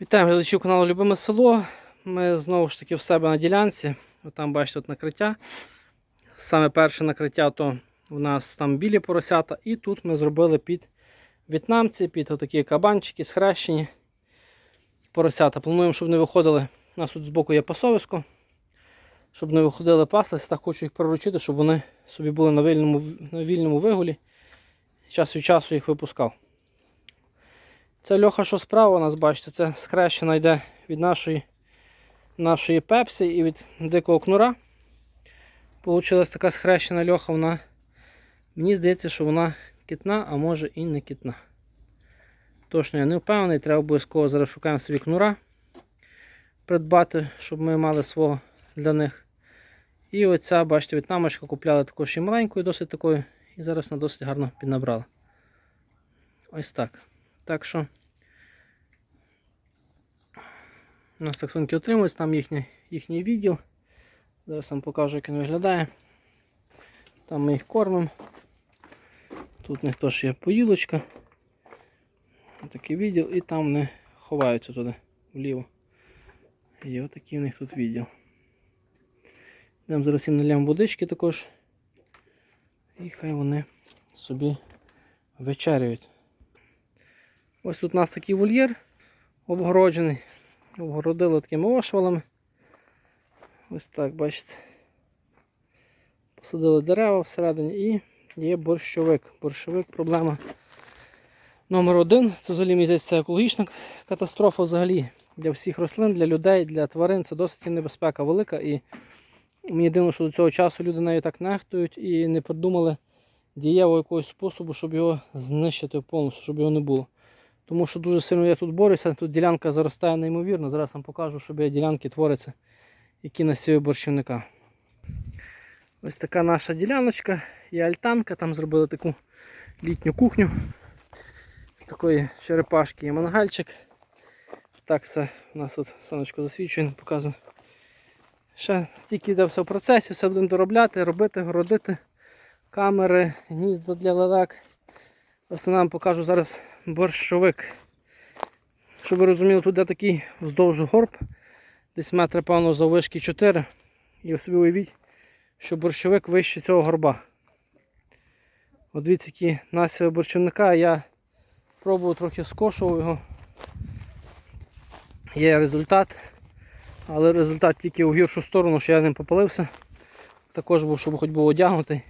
Вітаємо глядачів каналу Любиме село. Ми знову ж таки в себе на ділянці. От там бачите тут накриття. Саме перше накриття то в нас там білі поросята. І тут ми зробили під в'єтнамці, під отакі кабанчики, схрещені поросята. Плануємо, щоб не виходили. У нас тут збоку є пасовисько. Щоб не виходили паслися, так хочу їх приручити, щоб вони собі були на вільному, на вільному вигулі. Час від часу їх випускав. Це льоха, що справа у нас, бачите, це схрещена йде від нашої нашої пепсі і від дикого кнура. Получилась така схрещена льоха, вона. Мені здається, що вона кітна, а може і не кітна. Точно я не впевнений, треба обов'язково зараз шукаємо собі кнура придбати, щоб ми мали свого для них. І оця, бачите, в'єтнамочка купляли також і маленькою, досить такою, і зараз вона досить гарно піднабрала. Ось так. Так що у нас таксонки отримують, там їхній, їхній відділ. Зараз вам покажу, як він виглядає. Там ми їх кормимо. Тут них теж є поїлочка. Такий відділ і там вони ховаються туди вліво. І отакий у них тут відділ. Йдемо зараз їм наляємо водички також. І хай вони собі вечеряють. Ось тут у нас такий вольєр обгороджений. Обгородили такими ошвалами. Ось так, бачите. Посадили дерева всередині і є борщовик. Борщовик проблема номер один. Це взагалі мені здається, екологічна катастрофа взагалі для всіх рослин, для людей, для тварин. Це досить небезпека велика. І мені дивно, що до цього часу люди нею так нехтують і не придумали дієвого якогось способу, щоб його знищити повністю, щоб його не було. Тому що дуже сильно я тут борюся, тут ділянка заростає неймовірно. Зараз вам покажу, що біля ділянки твориться, які насіли борщівника. Ось така наша діляночка, є альтанка, там зробили таку літню кухню. З такої черепашки є мангальчик. Так все у нас тут сонечко засвічує, показує. Ще тільки йде все в процесі, все будемо доробляти, робити, городити камери, гнізда для лелек. Власне нам покажу зараз борщовик. Щоб ви розуміли, тут є такий вздовж горб, десь метра, певно, заввишки 4. І собі уявіть, що борщовик вище цього горба. От дивіться, які насіви борщівника, я пробував трохи скошував його. Є результат, але результат тільки у гіршу сторону, що я ним попалився. Також був, щоб хоч був одягнутий.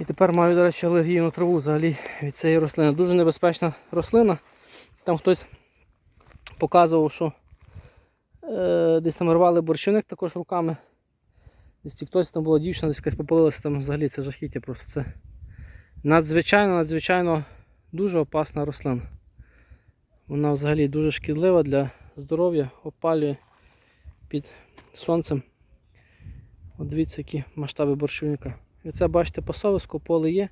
І тепер маю, до речі, алергію на траву взагалі від цієї рослини. Дуже небезпечна рослина. Там хтось показував, що е, десь там рвали борщівник також руками. Десь хтось там була дівчина, десь якась попалилася, там взагалі це жахіття просто. Це надзвичайно, надзвичайно дуже опасна рослина. Вона взагалі дуже шкідлива для здоров'я, опалює під сонцем. От дивіться, які масштаби борщівника. І це бачите, пасовисько, поле є.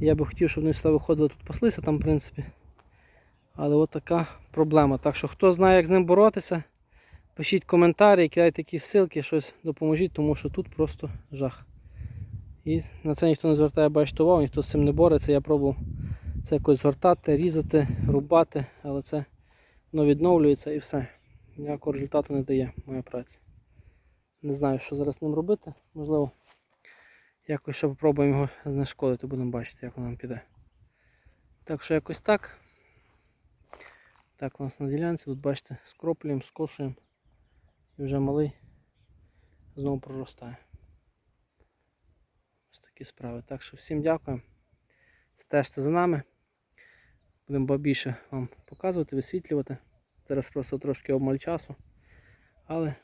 Я би хотів, щоб вони сюди виходили, тут паслися там, в принципі. Але от така проблема. Так що хто знає, як з ним боротися, пишіть коментарі, кидайте якісь ссылки, щось допоможіть, тому що тут просто жах. І на це ніхто не звертає бачите, увагу, ніхто з цим не бореться. Я пробував це якось згортати, різати, рубати, але це воно відновлюється і все. Ніякого результату не дає моя праця. Не знаю, що зараз з ним робити. Можливо, якось ще попробуємо його знешкодити, будемо бачити, як воно піде. Так що якось так. Так, у нас на ділянці, тут бачите, скроплюємо, скошуємо і вже малий знову проростає. Ось такі справи. Так що всім дякую. Стежте за нами. Будемо більше вам показувати, висвітлювати. Зараз просто трошки обмаль часу. Але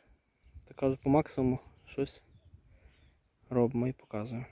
так кажу, по максимуму щось робимо і показуємо.